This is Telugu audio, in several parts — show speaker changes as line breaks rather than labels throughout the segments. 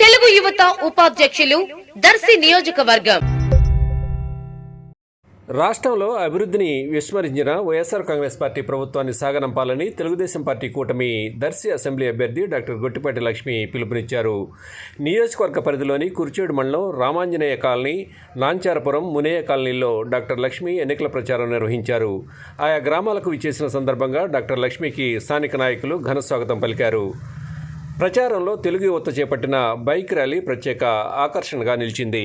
తెలుగు యువత ఉపాధ్యక్షులు దర్శి నియోజకవర్గం.
రాష్ట్రంలో అభివృద్ధిని విస్మరించిన వైఎస్ఆర్ కాంగ్రెస్ పార్టీ ప్రభుత్వాన్ని సాగనంపాలని తెలుగుదేశం పార్టీ కూటమి దర్శి అసెంబ్లీ అభ్యర్థి డాక్టర్ గొట్టిపాటి లక్ష్మి పిలుపునిచ్చారు. నియోజకవర్గ పరిధిలోని కుర్చేడు మండలం రామాంజనేయ కాలనీ నాంచారపురం మునేయ కాలనీలో డాక్టర్ లక్ష్మి ఎన్నికల ప్రచారం నిర్వహించారు. ఆయా గ్రామాలకు విచ్చేసిన సందర్భంగా డాక్టర్ లక్ష్మికి స్థానిక నాయకులు ఘన స్వాగతం పలికారు. ప్రచారంలో తెలుగు యువత చేపట్టిన బైక్ ర్యాలీ ప్రత్యేక ఆకర్షణగా నిలిచింది.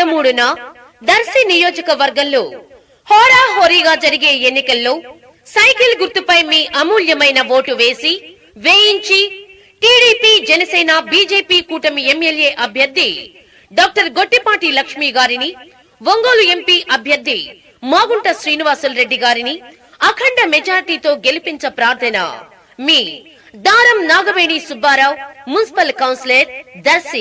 పదమూడున దర్శి నియోజకవర్గంలో హోరాహోరీగా జరిగే ఎన్నికల్లో సైకిల్ గుర్తుపై మీ అమూల్యమైన ఓటు వేసి వేయించి టీడీపీ జనసేన బీజేపీ కూటమి ఎమ్మెల్యే అభ్యర్థి డాక్టర్ గొట్టిపాటి లక్ష్మి గారిని ఒంగోలు ఎంపీ అభ్యర్థి మాగుంట శ్రీనివాసులు రెడ్డి గారిని అఖండ మెజార్టీతో గెలిపించ ప్రార్థన మీ దారం నాగవేణి సుబ్బారావు మున్సిపల్ కౌన్సిలర్ దర్శి